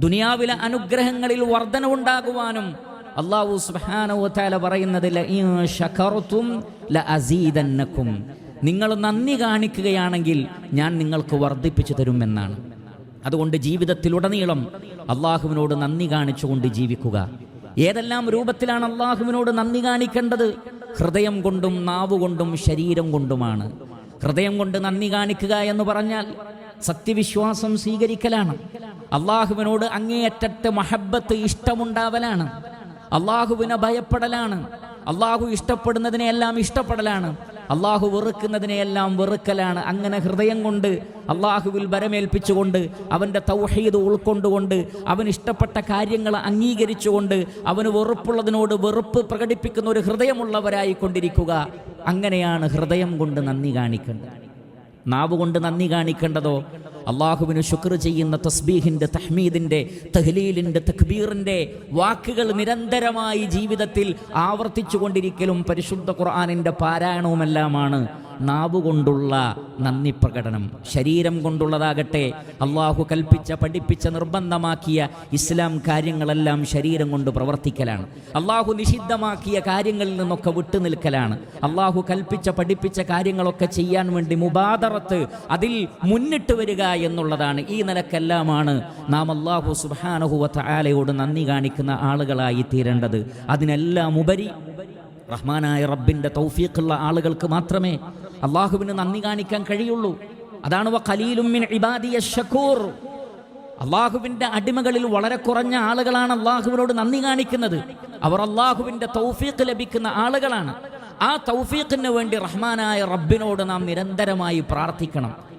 ദുനിയാവിലെ അനുഗ്രഹങ്ങളിൽ വർധനവുണ്ടാകുവാനും അള്ളാഹു സുബാനവത്താല പറയുന്നത് "ലഇൻ ശകർതും ലഅസീദന്നക്കും." നിങ്ങൾ നന്ദി കാണിക്കുകയാണെങ്കിൽ ഞാൻ നിങ്ങൾക്ക് വർദ്ധിപ്പിച്ചു തരുമെന്നാണ്. അതുകൊണ്ട് ജീവിതത്തിലുടനീളം അള്ളാഹുവിനോട് നന്ദി കാണിച്ചുകൊണ്ട് ജീവിക്കുക. ഏതെല്ലാം രൂപത്തിലാണ് അള്ളാഹുവിനോട് നന്ദി കാണിക്കേണ്ടത്? ഹൃദയം കൊണ്ടും നാവ് കൊണ്ടും ശരീരം കൊണ്ടുമാണ്. ഹൃദയം കൊണ്ട് നന്ദി കാണിക്കുക എന്ന് പറഞ്ഞാൽ സത്യവിശ്വാസം സ്വീകരിക്കലാണ്. അള്ളാഹുവിനോട് അങ്ങേയറ്റത്തെ മഹബത്ത് ഇഷ്ടമുണ്ടാവലാണ്. അള്ളാഹുവിനെ ഭയപ്പെടലാണ്. അള്ളാഹു ഇഷ്ടപ്പെടുന്നതിനെയെല്ലാം ഇഷ്ടപ്പെടലാണ്. അള്ളാഹു വെറുക്കുന്നതിനെയെല്ലാം വെറുക്കലാണ്. അങ്ങനെ ഹൃദയം കൊണ്ട് അള്ളാഹുവിൽ വരമേൽപ്പിച്ചുകൊണ്ട് അവന്റെ തൗഹീദ് ഉൾക്കൊണ്ടുകൊണ്ട് അവൻ ഇഷ്ടപ്പെട്ട കാര്യങ്ങൾ അംഗീകരിച്ചുകൊണ്ട് അവന് വെറുപ്പുള്ളതിനോട് വെറുപ്പ് പ്രകടിപ്പിക്കുന്ന ഒരു ഹൃദയമുള്ളവരായി കൊണ്ടിരിക്കുക അങ്ങനെയാണ് ഹൃദയം കൊണ്ട് നന്ദി കാണിക്കേണ്ടത്. നാവ് കൊണ്ട് നന്ദി കാണിക്കേണ്ടതോ? അള്ളാഹുവിന് ശുക്ർ ചെയ്യുന്ന തസ്ബീഹിന്റെ തഹ്മീദിന്റെ തഹ്ലീലിന്റെ തക്ബീറിന്റെ വാക്കുകൾ നിരന്തരമായി ജീവിതത്തിൽ ആവർത്തിച്ചു കൊണ്ടിരിക്കലും പരിശുദ്ധ ഖുർആാനിന്റെ പാരായണവുമെല്ലാമാണ്. നാവ് കൊണ്ടുള്ള നന്ദി പ്രകടനം. ശരീരം കൊണ്ടുള്ളതാകട്ടെ അള്ളാഹു കൽപ്പിച്ച പഠിപ്പിച്ച നിർബന്ധമാക്കിയ ഇസ്ലാം കാര്യങ്ങളെല്ലാം ശരീരം കൊണ്ട് പ്രവർത്തിക്കലാണ്. അള്ളാഹു നിഷിദ്ധമാക്കിയ കാര്യങ്ങളിൽ നിന്നൊക്കെ വിട്ടുനിൽക്കലാണ് അള്ളാഹു കൽപ്പിച്ച പഠിപ്പിച്ച കാര്യങ്ങളൊക്കെ ചെയ്യാൻ വേണ്ടി മുബാദറത്ത് അതിൽ മുന്നിട്ട് വരിക എന്നുള്ളതാണ്. ഈ നിലക്കെല്ലാമാണ് നാം അള്ളാഹു സുബാനഹുവത്ത ആലയോട് നന്ദി കാണിക്കുന്ന ആളുകളായി തീരേണ്ടത്. അതിനെല്ലാം ഉപരി റഹ്മാനായ റബ്ബിന്റെ തൗഫീഖുള്ള ആളുകൾക്ക് മാത്രമേ അള്ളാഹുവിന് നന്ദി കാണിക്കാൻ കഴിയുള്ളൂ. അതാണ് വ അള്ളാഹുവിന്റെ അടിമകളിൽ വളരെ കുറഞ്ഞ ആളുകളാണ് അള്ളാഹുവിനോട് നന്ദി കാണിക്കുന്നത്. അവർ അള്ളാഹുവിന്റെ തൗഫീഖ് ലഭിക്കുന്ന ആളുകളാണ്. ആ തൗഫീഖിന് വേണ്ടി റഹ്മാനായ റബ്ബിനോട് നാം നിരന്തരമായി പ്രാർത്ഥിക്കണം.